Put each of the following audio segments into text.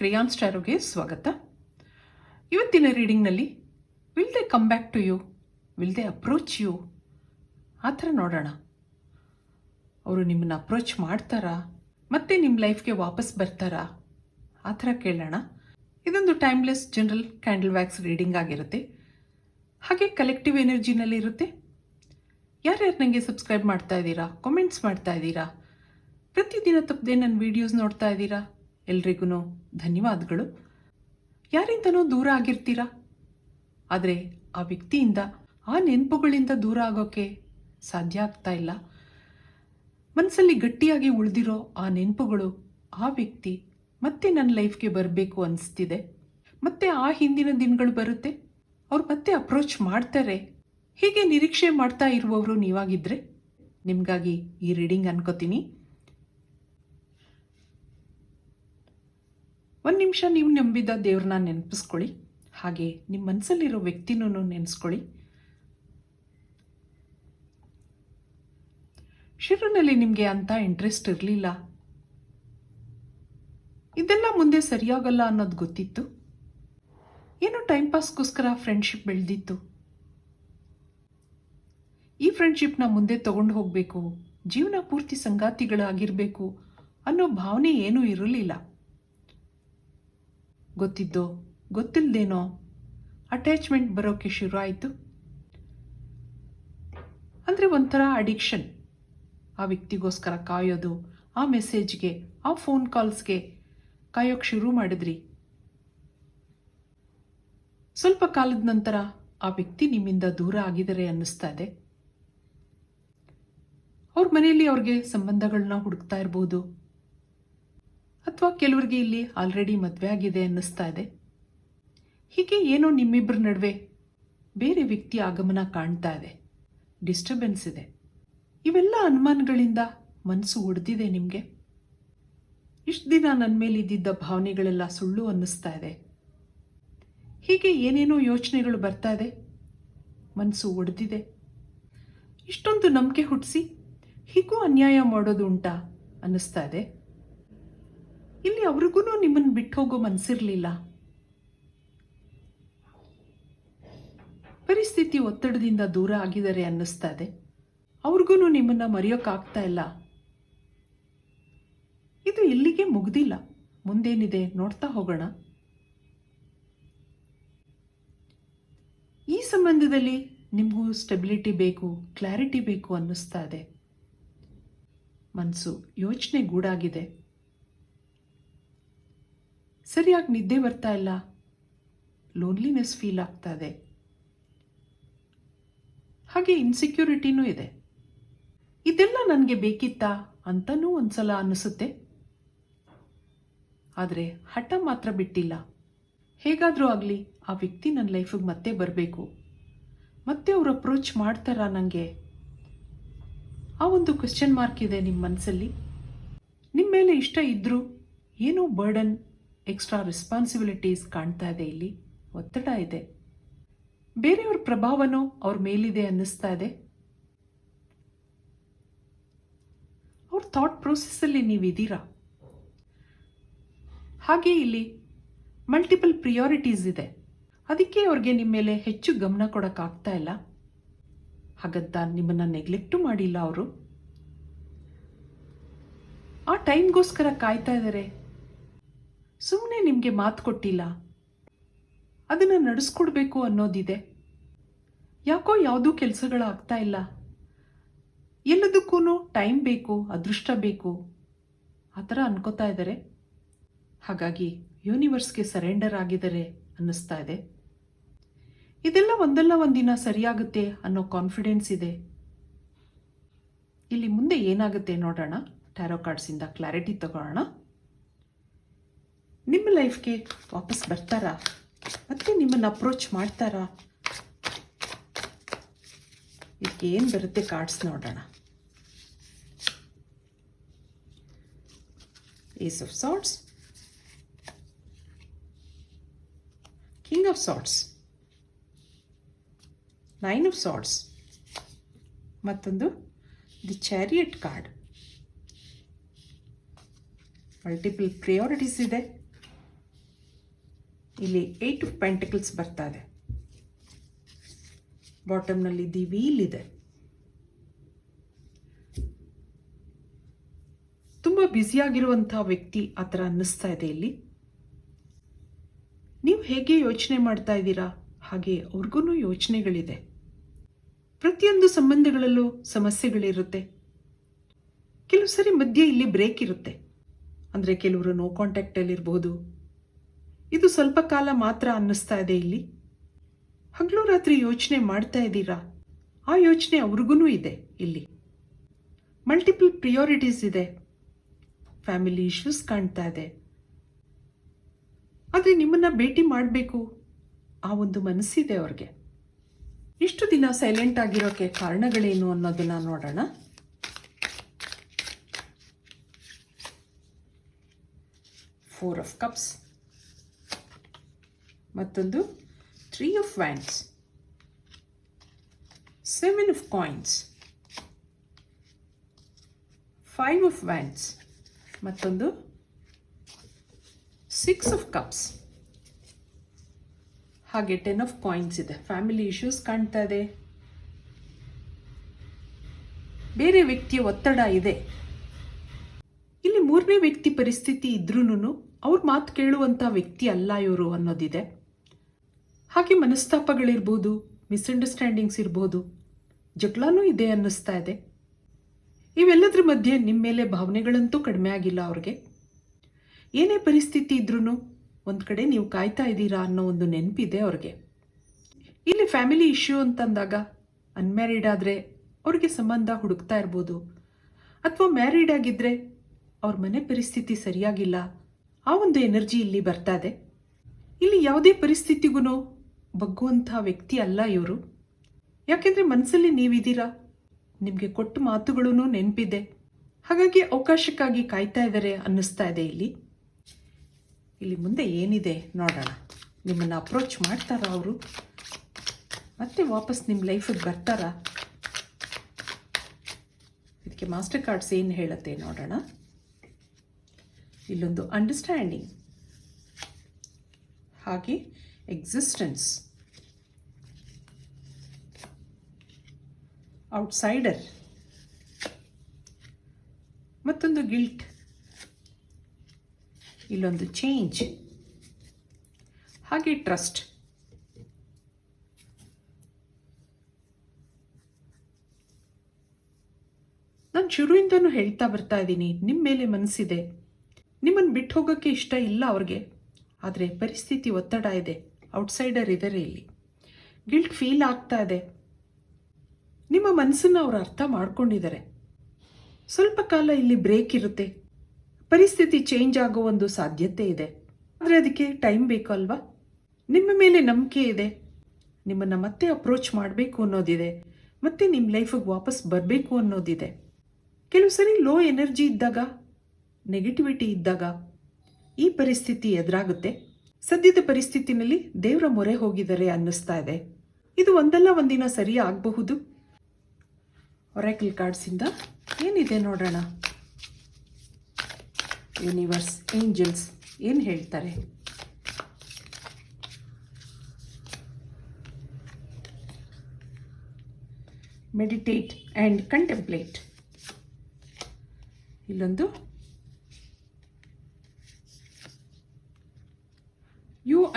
ಕ್ರಿಯಾನ್ ಸ್ಟಾರೋಗೆ ಸ್ವಾಗತ. ಇವತ್ತಿನ ರೀಡಿಂಗ್ನಲ್ಲಿ will they come back to you will they approach you ಆ ಥರ ನೋಡೋಣ. ಅವರು ನಿಮ್ಮನ್ನು ಅಪ್ರೋಚ್ ಮಾಡ್ತಾರಾ? ಮತ್ತೆ ನಿಮ್ಮ ಲೈಫ್ಗೆ ವಾಪಸ್ ಬರ್ತಾರಾ? ಆ ಥರ ಕೇಳೋಣ. ಇದೊಂದು timeless general candle wax reading ಆಗಿರುತ್ತೆ. ಹಾಗೆ ಕಲೆಕ್ಟಿವ್ ಎನರ್ಜಿನಲ್ಲಿ ಇರುತ್ತೆ. ಯಾರ್ಯಾರು ನನಗೆ ಸಬ್ಸ್ಕ್ರೈಬ್ ಮಾಡ್ತಾ ಇದ್ದೀರಾ? ಕಾಮೆಂಟ್ಸ್ ಮಾಡ್ತಾ ಇದ್ದೀರಾ? ಪ್ರತಿದಿನ ತಪ್ಪದೆ ನನ್ನ ವೀಡಿಯೋಸ್ ನೋಡ್ತಾ ಇದ್ದೀರಾ? ಎಲ್ರಿಗೂ ಧನ್ಯವಾದಗಳು. ಯಾರಿಂದನೂ ದೂರ ಆಗಿರ್ತೀರಾ? ಆದರೆ ಆ ವ್ಯಕ್ತಿಯಿಂದ, ಆ ನೆನಪುಗಳಿಂದ ದೂರ ಆಗೋಕ್ಕೆ ಸಾಧ್ಯ ಆಗ್ತಾ ಇಲ್ಲ. ಮನಸ್ಸಲ್ಲಿ ಗಟ್ಟಿಯಾಗಿ ಉಳಿದಿರೋ ಆ ನೆನಪುಗಳು ಆ ವ್ಯಕ್ತಿ ಮತ್ತೆ ನನ್ನ ಲೈಫ್ಗೆ ಬರಬೇಕು ಅನಿಸ್ತಿದೆ. ಮತ್ತೆ ಆ ಹಿಂದಿನ ದಿನಗಳು ಬರುತ್ತೆ. ಅವ್ರು ಮತ್ತೆ ಅಪ್ರೋಚ್ ಮಾಡ್ತಾರೆ. ಹೀಗೆ ನಿರೀಕ್ಷೆ ಮಾಡ್ತಾ ಇರುವವರು ನೀವಾಗಿದ್ದರೆ ನಿಮಗಾಗಿ ಈ ರೀಡಿಂಗ್ ಅನ್ಕೋತೀನಿ. ಒಂದು ನಿಮಿಷ ನೀವು ನಂಬಿದ ದೇವ್ರನ್ನ ನೆನಪಿಸ್ಕೊಳ್ಳಿ. ಹಾಗೆ ನಿಮ್ಮ ಮನಸ್ಸಲ್ಲಿರೋ ವ್ಯಕ್ತಿನೂ ನೆನೆಸ್ಕೊಳ್ಳಿ. ಶಿರನಲ್ಲಿ ನಿಮಗೆ ಅಂತ ಇಂಟ್ರೆಸ್ಟ್ ಇರಲಿಲ್ಲ. ಇದೆಲ್ಲ ಮುಂದೆ ಸರಿಯಾಗಲ್ಲ ಅನ್ನೋದು ಗೊತ್ತಿತ್ತು. ಏನೋ ಟೈಮ್ ಪಾಸ್ಗೋಸ್ಕರ ಫ್ರೆಂಡ್ಶಿಪ್ ಬೆಳೆದಿತ್ತು. ಈ ಫ್ರೆಂಡ್ಶಿಪ್ನ ಮುಂದೆ ತಗೊಂಡು ಹೋಗಬೇಕು, ಜೀವನ ಪೂರ್ತಿ ಸಂಗಾತಿಗಳಾಗಿರಬೇಕು ಅನ್ನೋ ಭಾವನೆ ಏನೂ ಇರಲಿಲ್ಲ. ಗೊತ್ತಿದ್ದೋ? ಗೊತ್ತಿಲ್ಲದೇನೋ ಅಟ್ಯಾಚ್ಮೆಂಟ್ ಬರೋಕ್ಕೆ ಶುರು ಆಯಿತು ಅಂದರೆ ಒಂಥರ ಅಡಿಕ್ಷನ್ ಆ ವ್ಯಕ್ತಿಗೋಸ್ಕರ ಕಾಯೋದು, ಆ ಮೆಸೇಜ್ಗೆ ಆ ಫೋನ್ ಕಾಲ್ಸ್ಗೆ ಕಾಯೋಕ್ಕೆ ಶುರು ಮಾಡಿದ್ರಿ. ಸ್ವಲ್ಪ ಕಾಲದ ನಂತರ ಆ ವ್ಯಕ್ತಿ ನಿಮ್ಮಿಂದ ದೂರ ಆಗಿದ್ದಾರೆ ಅನ್ನಿಸ್ತಾ ಇದೆ. ಅವ್ರ ಮನೆಯಲ್ಲಿ ಅವ್ರಿಗೆ ಸಂಬಂಧಗಳನ್ನ ಹುಡುಕ್ತಾ ಇರ್ಬೋದು. ಅಥವಾ ಕೆಲವರಿಗೆ ಇಲ್ಲಿ ಆಲ್ರೆಡಿ ಮದುವೆ ಆಗಿದೆ ಅನ್ನಿಸ್ತಾ ಇದೆ? ಹೀಗೆ ಏನೋ ನಿಮ್ಮಿಬ್ಬರ ನಡುವೆ ಬೇರೆ ವ್ಯಕ್ತಿ ಆಗಮನ ಕಾಣ್ತಾ ಇದೆ. ಡಿಸ್ಟರ್ಬೆನ್ಸ್ ಇದೆ. ಇವೆಲ್ಲ ಅನುಮಾನಗಳಿಂದ ಮನಸ್ಸು ಒಡೆದಿದೆ ನಿಮಗೆ? ಇಷ್ಟು ದಿನ ನನ್ನ ಮೇಲೆ ಇದ್ದಿದ್ದ ಭಾವನೆಗಳೆಲ್ಲ ಸುಳ್ಳು ಅನ್ನಿಸ್ತಾ ಇದೆ. ಹೀಗೆ ಏನೇನೋ ಯೋಚನೆಗಳು ಬರ್ತಾ ಇದೆ? ಮನಸ್ಸು ಒಡೆದಿದೆ. ಇಷ್ಟೊಂದು ನಂಬಿಕೆ ಹುಟ್ಟಿಸಿ ಹೀಗೂ ಅನ್ಯಾಯ ಮಾಡೋದು ಉಂಟಾ ಅನ್ನಿಸ್ತಾ ಇದೆ. ಇಲ್ಲಿ ಅವ್ರಿಗೂ ನಿಮ್ಮನ್ನು ಬಿಟ್ಟು ಹೋಗೋ ಮನಸ್ಸಿರಲಿಲ್ಲ ಪರಿಸ್ಥಿತಿ ಒತ್ತಡದಿಂದ ದೂರ ಆಗಿದ್ದಾರೆ ಅನ್ನಿಸ್ತಾ ಇದೆ ಅವ್ರಿಗೂ ನಿಮ್ಮನ್ನ ಮರೆಯೋಕ್ಕಾಗ್ತಾ ಇಲ್ಲ. ಇದು ಇಲ್ಲಿಗೆ ಮುಗ್ದಿಲ್ಲ. ಮುಂದೇನಿದೆ ನೋಡ್ತಾ ಹೋಗೋಣ. ಈ ಸಂಬಂಧದಲ್ಲಿ ನಿಮಗೂ ಸ್ಟೆಬಿಲಿಟಿ ಬೇಕು, ಕ್ಲಾರಿಟಿ ಬೇಕು ಅನ್ನಿಸ್ತಾ ಇದೆ. ಮನಸ್ಸು ಯೋಚನೆ ಗೂಡಾಗಿದೆ. ಸರಿಯಾಗಿ ನಿದ್ದೆ ಬರ್ತಾ ಇಲ್ಲ. ಲೋನ್ಲಿನೆಸ್ ಫೀಲ್ ಆಗ್ತಾ ಇದೆ. ಹಾಗೆ ಇನ್ಸೆಕ್ಯೂರಿಟಿನೂ ಇದೆ. ಇದೆಲ್ಲ ನನಗೆ ಬೇಕಿತ್ತಾ? ಅಂತನೂ ಒಂದ್ಸಲ ಅನ್ನಿಸುತ್ತೆ. ಆದರೆ ಹಠ ಮಾತ್ರ ಬಿಟ್ಟಿಲ್ಲ. ಹೇಗಾದರೂ ಆಗಲಿ, ಆ ವ್ಯಕ್ತಿ ನನ್ನ ಲೈಫಿಗೆ ಮತ್ತೆ ಬರಬೇಕು. ಮತ್ತೆ ಅವ್ರು ಅಪ್ರೋಚ್ ಮಾಡ್ತಾರಾ ನನಗೆ ಆ ಒಂದು ಕ್ವೆಶ್ಚನ್ ಮಾರ್ಕ್ ಇದೆ ನಿಮ್ಮ ಮನಸ್ಸಲ್ಲಿ ನಿಮ್ಮ ಮೇಲೆ ಇಷ್ಟ ಇದ್ದರೂ ಏನೋ ಬರ್ಡನ್ ಎಕ್ಸ್ಟ್ರಾ ರೆಸ್ಪಾನ್ಸಿಬಿಲಿಟೀಸ್ ಕಾಣ್ತಾ ಇದೆ ಇಲ್ಲಿ. ಒತ್ತಡ ಇದೆ. ಬೇರೆಯವ್ರ ಪ್ರಭಾವನೂ ಅವ್ರ ಮೇಲಿದೆ ಅನ್ನಿಸ್ತಾ ಇದೆ. ಅವ್ರ ಥಾಟ್ ಪ್ರೋಸೆಸ್ಸಲ್ಲಿ ನೀವಿದ್ದೀರಾ ಹಾಗೆ ಇಲ್ಲಿ ಮಲ್ಟಿಪಲ್ ಪ್ರಿಯಾರಿಟೀಸ್ ಇದೆ. ಅದಕ್ಕೆ ಅವ್ರಿಗೆ ನಿಮ್ಮ ಮೇಲೆ ಹೆಚ್ಚು ಗಮನ ಕೊಡೋಕ್ಕಾಗ್ತಾ ಇಲ್ಲ. ಹಾಗಂತ ನಿಮ್ಮನ್ನು ನೆಗ್ಲೆಕ್ಟು ಮಾಡಿಲ್ಲ ಅವರು. ಆ ಟೈಮ್ಗೋಸ್ಕರ ಕಾಯ್ತಾ ಇದ್ದಾರೆ ಸುಮ್ಮನೆ ನಿಮಗೆ ಮಾತು ಕೊಟ್ಟಿಲ್ಲ. ಅದನ್ನು ನಡೆಸ್ಕೊಡ್ಬೇಕು ಅನ್ನೋದಿದೆ. ಯಾಕೋ ಯಾವುದೂ ಕೆಲಸಗಳಾಗ್ತಾ ಇಲ್ಲ. ಎಲ್ಲದಕ್ಕೂ ಟೈಮ್ ಬೇಕು, ಅದೃಷ್ಟ ಬೇಕು. ಆ ಥರ ಅನ್ಕೋತಾ ಇದ್ದಾರೆ. ಹಾಗಾಗಿ ಯೂನಿವರ್ಸ್ಗೆ ಸರೆಂಡರ್ ಆಗಿದ್ದಾರೆ ಅನ್ನಿಸ್ತಾ ಇದೆ. ಇದೆಲ್ಲ ಒಂದಲ್ಲ ಒಂದಿನ ಸರಿಯಾಗುತ್ತೆ ಅನ್ನೋ ಕಾನ್ಫಿಡೆನ್ಸ್ ಇದೆ. ಇಲ್ಲಿ ಮುಂದೆ ಏನಾಗುತ್ತೆ ನೋಡೋಣ. ಟ್ಯಾರೋ ಕಾರ್ಡ್ಸಿಂದ ಕ್ಲಾರಿಟಿ ತಗೊಳ್ಳೋಣ ನಿಮ್ಮ ಲೈಫ್ಗೆ ವಾಪಸ್ ಬರ್ತಾರಾ? ಮತ್ತೆ ನಿಮ್ಮನ್ನು ಅಪ್ರೋಚ್ ಮಾಡ್ತಾರಾ? ಇದಕ್ಕೆ ಏನು ಬರುತ್ತೆ ಕಾರ್ಡ್ಸ್ ನೋಡೋಣ. Ace of swords king of swords nine of swords ಮತ್ತೊಂದು the chariot card multiple priorities ಇದೆ. ಇಲ್ಲಿ ಏಟ್ ಆಫ್ ಪೆಂಟಿಕಲ್ಸ್ ಬರ್ತಾ ಇದೆ. ಬಾಟಮ್ನಲ್ಲಿ ದಿ ವೀಲ್ ಇದೆ. ತುಂಬ ಬ್ಯುಸಿಯಾಗಿರುವಂಥ ವ್ಯಕ್ತಿ ಆ ಥರ ಅನ್ನಿಸ್ತಾ ಇದೆ ಇಲ್ಲಿ. ನೀವು ಹೇಗೆ ಯೋಚನೆ ಮಾಡ್ತಾ ಇದ್ದೀರಾ? ಹಾಗೆ ಅವ್ರಿಗೂ ಯೋಚನೆಗಳಿದೆ. ಪ್ರತಿಯೊಂದು ಸಂಬಂಧಗಳಲ್ಲೂ ಸಮಸ್ಯೆಗಳಿರುತ್ತೆ. ಕೆಲವು ಸರಿ ಮಧ್ಯೆ ಇಲ್ಲಿ ಬ್ರೇಕ್ ಇರುತ್ತೆ. ಅಂದರೆ ಕೆಲವರು ನೋ ಕಾಂಟ್ಯಾಕ್ಟಲ್ಲಿ ಇರ್ಬೋದು ಇದು ಸ್ವಲ್ಪ ಕಾಲ ಮಾತ್ರ ಅನ್ನಿಸ್ತಾ ಇದೆ ಇಲ್ಲಿ. ಹಗಲು ರಾತ್ರಿ ಯೋಚನೆ ಮಾಡ್ತಾ ಇದ್ದೀರಾ? ಆ ಯೋಚನೆ ಅವ್ರಿಗೂ ಇದೆ ಇಲ್ಲಿ. ಮಲ್ಟಿಪಲ್ ಪ್ರಿಯೋರಿಟೀಸ್ ಇದೆ. ಫ್ಯಾಮಿಲಿ ಇಶ್ಯೂಸ್ ಕಾಣ್ತಾ ಇದೆ. ಆದರೆ ನಿಮ್ಮನ್ನು ಭೇಟಿ ಮಾಡಬೇಕು. ಆ ಒಂದು ಮನಸ್ಸಿದೆ ಅವ್ರಿಗೆ. ಇಷ್ಟು ದಿನ ಸೈಲೆಂಟ್ ಆಗಿರೋಕ್ಕೆ ಕಾರಣಗಳೇನು ಅನ್ನೋದನ್ನು ನೋಡೋಣ. ಫೋರ್ ಆಫ್ ಕಪ್ಸ್ ಮತ್ತೊಂದು three of wands seven of coins five of wands ಮತ್ತೊಂದು ಸಿಕ್ಸ್ ಆಫ್ ಕಪ್ಸ್ ಹಾಗೆ ಟೆನ್ ಆಫ್ ಕಾಯಿನ್ಸ್ ಇದೆ. ಫ್ಯಾಮಿಲಿ ಇಶ್ಯೂಸ್ ಕಾಣ್ತಾ ಇದೆ. ಬೇರೆ ವ್ಯಕ್ತಿಯ ಒತ್ತಡ ಇದೆ. ಇಲ್ಲಿ ಮೂರನೇ ವ್ಯಕ್ತಿ ಪರಿಸ್ಥಿತಿ ಇದ್ರೂ ಅವ್ರ ಮಾತು ಕೇಳುವಂಥ ವ್ಯಕ್ತಿ ಅಲ್ಲ ಇವರು ಅನ್ನೋದಿದೆ. ಹಾಗೆ ಮನಸ್ತಾಪಗಳಿರ್ಬೋದು ಮಿಸ್ಅಂಡರ್ಸ್ಟ್ಯಾಂಡಿಂಗ್ಸ್ ಇರ್ಬೋದು, ಜಗಳನೂ ಇದೆ ಅನ್ನಿಸ್ತಾ ಇದೆ. ಇವೆಲ್ಲದರ ಮಧ್ಯೆ ನಿಮ್ಮ ಮೇಲೆ ಭಾವನೆಗಳಂತೂ ಕಡಿಮೆ ಆಗಿಲ್ಲ ಅವ್ರಿಗೆ? ಏನೇ ಪರಿಸ್ಥಿತಿ ಇದ್ರೂ ಒಂದು ಕಡೆ ನೀವು ಕಾಯ್ತಾ ಇದ್ದೀರಾ ಅನ್ನೋ ಒಂದು ನೆನಪಿದೆ ಅವ್ರಿಗೆ. ಇಲ್ಲಿ ಫ್ಯಾಮಿಲಿ ಇಶ್ಯೂ ಅಂತಂದಾಗ ಅನ್ಮ್ಯಾರಿಡ್ ಆದರೆ ಅವ್ರಿಗೆ ಸಂಬಂಧ ಹುಡುಕ್ತಾ ಇರ್ಬೋದು. ಅಥವಾ ಮ್ಯಾರಿಡ್ ಆಗಿದ್ದರೆ ಅವ್ರ ಮನೆ ಪರಿಸ್ಥಿತಿ ಸರಿಯಾಗಿಲ್ಲ, ಆ ಒಂದು ಎನರ್ಜಿ ಇಲ್ಲಿ ಬರ್ತಾ ಇದೆ. ಇಲ್ಲಿ ಯಾವುದೇ ಪರಿಸ್ಥಿತಿಗೂ ಬಗ್ಗುವಂಥ ವ್ಯಕ್ತಿ ಅಲ್ಲ ಇವರು. ಯಾಕೆಂದರೆ ಮನಸ್ಸಲ್ಲಿ ನೀವಿದ್ದೀರಾ? ನಿಮಗೆ ಕೊಟ್ಟ ಮಾತುಗಳೂ ನೆನಪಿದೆ. ಹಾಗಾಗಿ ಅವಕಾಶಕ್ಕಾಗಿ ಕಾಯ್ತಾ ಇದ್ದಾರೆ ಅನ್ನಿಸ್ತಾ ಇದೆ ಇಲ್ಲಿ. ಇಲ್ಲಿ ಮುಂದೆ ಏನಿದೆ ನೋಡೋಣ. ನಿಮ್ಮನ್ನು ಅಪ್ರೋಚ್ ಮಾಡ್ತಾರಾ ಅವರು? ಮತ್ತೆ ವಾಪಸ್ ನಿಮ್ಮ ಲೈಫಿಗೆ ಬರ್ತಾರಾ? ಇದಕ್ಕೆ ಮಾಸ್ಟರ್ ಕಾರ್ಡ್ಸ್ ಏನು ಹೇಳುತ್ತೆ ನೋಡೋಣ. ಇಲ್ಲೊಂದು ಅಂಡರ್ಸ್ಟ್ಯಾಂಡಿಂಗ್ ಹಾಗೆ ಎಕ್ಸಿಸ್ಟೆನ್ಸ್ ಔಟ್ಸೈಡರ್ ಮತ್ತೊಂದು ಗಿಲ್ಟ್ ಇಲ್ಲೊಂದು ಚೇಂಜ್ ಹಾಗೆ ಟ್ರಸ್ಟ್ ನಾನು ಶುರುವಿಂದನೂ ಹೇಳ್ತಾ ಬರ್ತಾ ಇದ್ದೀನಿ. ನಿಮ್ಮ ಮೇಲೆ ಮನಸ್ಸಿದೆ ನಿಮ್ಮನ್ನು ಬಿಟ್ಟು ಹೋಗೋಕ್ಕೆ ಇಷ್ಟ ಇಲ್ಲ ಅವ್ರಿಗೆ. ಆದರೆ ಪರಿಸ್ಥಿತಿ ಒತ್ತಡ ಇದೆ. ಔಟ್ಸೈಡರ್ ಇದ್ದಾರೆ ಇಲ್ಲಿ. ಗಿಲ್ಟ್ ಫೀಲ್ ಆಗ್ತಾ ಇದೆ. ನಿಮ್ಮ ಮನಸ್ಸನ್ನು ಅವರು ಅರ್ಥ ಮಾಡ್ಕೊಂಡಿದ್ದಾರೆ. ಸ್ವಲ್ಪ ಕಾಲ ಇಲ್ಲಿ ಬ್ರೇಕ್ ಇರುತ್ತೆ. ಪರಿಸ್ಥಿತಿ ಚೇಂಜ್ ಆಗೋ ಒಂದು ಸಾಧ್ಯತೆ ಇದೆ. ಆದರೆ ಅದಕ್ಕೆ ಟೈಮ್ ಬೇಕು ಅಲ್ವಾ? ನಿಮ್ಮ ಮೇಲೆ ನಂಬಿಕೆ ಇದೆ. ನಿಮ್ಮನ್ನು ಮತ್ತೆ ಅಪ್ರೋಚ್ ಮಾಡಬೇಕು ಅನ್ನೋದಿದೆ. ಮತ್ತೆ ನಿಮ್ಮ ಲೈಫಿಗೆ ವಾಪಸ್ ಬರಬೇಕು ಅನ್ನೋದಿದೆ. ಕೆಲವು ಸರಿ ಲೋ ಎನರ್ಜಿ ಇದ್ದಾಗ ನೆಗೆಟಿವಿಟಿ ಇದ್ದಾಗ ಈ ಪರಿಸ್ಥಿತಿ ಎದುರಾಗುತ್ತೆ. ಸದ್ಯದ ಪರಿಸ್ಥಿತಿನಲ್ಲಿ ದೇವರ ಮೊರೆ ಹೋಗಿದ್ದಾರೆ ಅನ್ನಿಸ್ತಾ ಇದೆ. ಇದು ಒಂದಲ್ಲ ಒಂದಿನ ಸರಿ ಆಗಬಹುದು ಒರೆಕಲ್ ಕಾರ್ಡ್ಸಿಂದ ಏನಿದೆ ನೋಡೋಣ. ಯೂನಿವರ್ಸ್ ಏಂಜಲ್ಸ್ ಏನು ಹೇಳ್ತಾರೆ? ಮೆಡಿಟೇಟ್ ಆ್ಯಂಡ್ ಕಂಟೆಂಪ್ಲೇಟ್ ಇಲ್ಲೊಂದು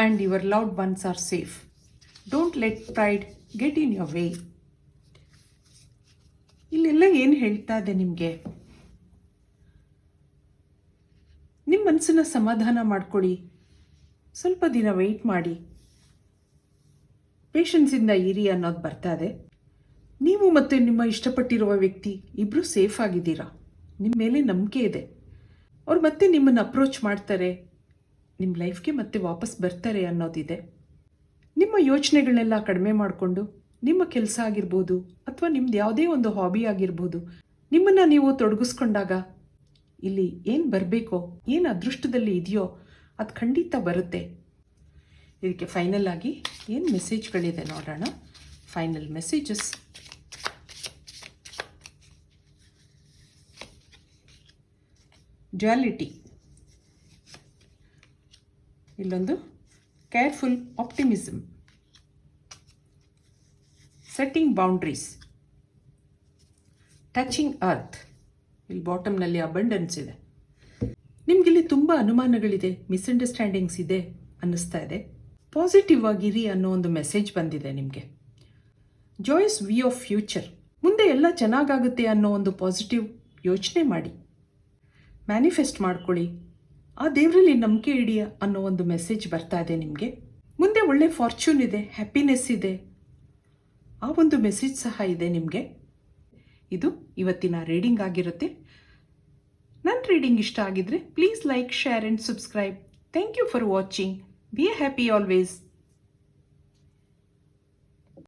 you your loved ones are safe. Don't let pride get in your way ಇಲ್ಲೆಲ್ಲ ಏನು ಹೇಳ್ತಾ ಇದೆ ನಿಮಗೆ? ನಿಮ್ಮ ಮನಸ್ಸನ್ನ ಸಮಾಧಾನ ಮಾಡ್ಕೊಳ್ಳಿ. ಸ್ವಲ್ಪ ದಿನ ವೆಯ್ಟ್ ಮಾಡಿ. ಪೇಷನ್ಸಿಂದ ಇರಿ ಅನ್ನೋದು ಬರ್ತಾ ಇದೆ. ನೀವು ಮತ್ತು ನಿಮ್ಮ ಇಷ್ಟಪಟ್ಟಿರುವ ವ್ಯಕ್ತಿ ಇಬ್ಬರು ಸೇಫ್ ಆಗಿದ್ದೀರಾ? ನಿಮ್ಮ ಮೇಲೆ ನಂಬಿಕೆ ಇದೆ. ಅವ್ರು ಮತ್ತೆ ನಿಮ್ಮನ್ನು ಅಪ್ರೋಚ್ ಮಾಡ್ತಾರೆ. ನಿಮ್ಮ ಲೈಫ್ಗೆ ಮತ್ತೆ ವಾಪಸ್ ಬರ್ತಾರೆ ಅನ್ನೋದಿದೆ. ನಿಮ್ಮ ಯೋಚನೆಗಳನ್ನೆಲ್ಲ ಕಡಿಮೆ ಮಾಡಿಕೊಂಡು, ನಿಮ್ಮ ಕೆಲಸ ಆಗಿರ್ಬೋದು ಅಥವಾ ನಿಮ್ದು ಯಾವುದೇ ಒಂದು ಹಾಬಿ ಆಗಿರ್ಬೋದು, ನಿಮ್ಮನ್ನು ನೀವು ತೊಡಗಿಸ್ಕೊಂಡಾಗ ಇಲ್ಲಿ ಏನು ಬರಬೇಕೋ, ಏನು ಅದೃಷ್ಟದಲ್ಲಿ ಇದೆಯೋ ಅದು ಖಂಡಿತ ಬರುತ್ತೆ. ಇದಕ್ಕೆ ಫೈನಲ್ ಆಗಿ ಏನು ಮೆಸೇಜ್ಗಳಿದೆ ನೋಡೋಣ. ಫೈನಲ್ ಮೆಸೇಜಸ್ ಡ್ಯುಯಾಲಿಟಿ ಇಲ್ಲೊಂದು careful optimism setting boundaries touching earth ಇಲ್ಲಿ ಬಾಟಮ್ನಲ್ಲಿ ಅಬಂಡೆನ್ಸ್ ಇದೆ. ನಿಮಗಿಲ್ಲಿ ತುಂಬ ಅನುಮಾನಗಳಿದೆ ಮಿಸ್ಅಂಡರ್ಸ್ಟ್ಯಾಂಡಿಂಗ್ಸ್ ಇದೆ ಅನ್ನಿಸ್ತಾ ಇದೆ. ಪಾಸಿಟಿವ್ ಆಗಿರಿ ಅನ್ನೋ ಒಂದು ಮೆಸೇಜ್ ಬಂದಿದೆ ನಿಮಗೆ. ಜಾಯ್ಸ್ ವಿ ಆಫ್ ಫ್ಯೂಚರ್ ಮುಂದೆ ಎಲ್ಲ ಚೆನ್ನಾಗಾಗುತ್ತೆ ಅನ್ನೋ ಒಂದು ಪಾಸಿಟಿವ್ ಯೋಚನೆ ಮಾಡಿ. ಮ್ಯಾನಿಫೆಸ್ಟ್ ಮಾಡ್ಕೊಳ್ಳಿ. ಆ ದೇವರಲ್ಲಿ ನಂಬಿಕೆ ಇಡಿಯ ಅನ್ನೋ ಒಂದು ಮೆಸೇಜ್ ಬರ್ತಾ ಇದೆ ನಿಮಗೆ. ಮುಂದೆ ಒಳ್ಳೆ ಫಾರ್ಚೂನ್ ಇದೆ ಹ್ಯಾಪಿನೆಸ್ ಇದೆ. ಆ ಒಂದು ಮೆಸೇಜ್ ಸಹ ಇದೆ ನಿಮಗೆ. ಇದು ಇವತ್ತಿನ ರೀಡಿಂಗ್ ಆಗಿರುತ್ತೆ. ನನ್ನ ರೀಡಿಂಗ್ ಇಷ್ಟ ಆಗಿದ್ರೆ please like share and subscribe thank you for watching be happy always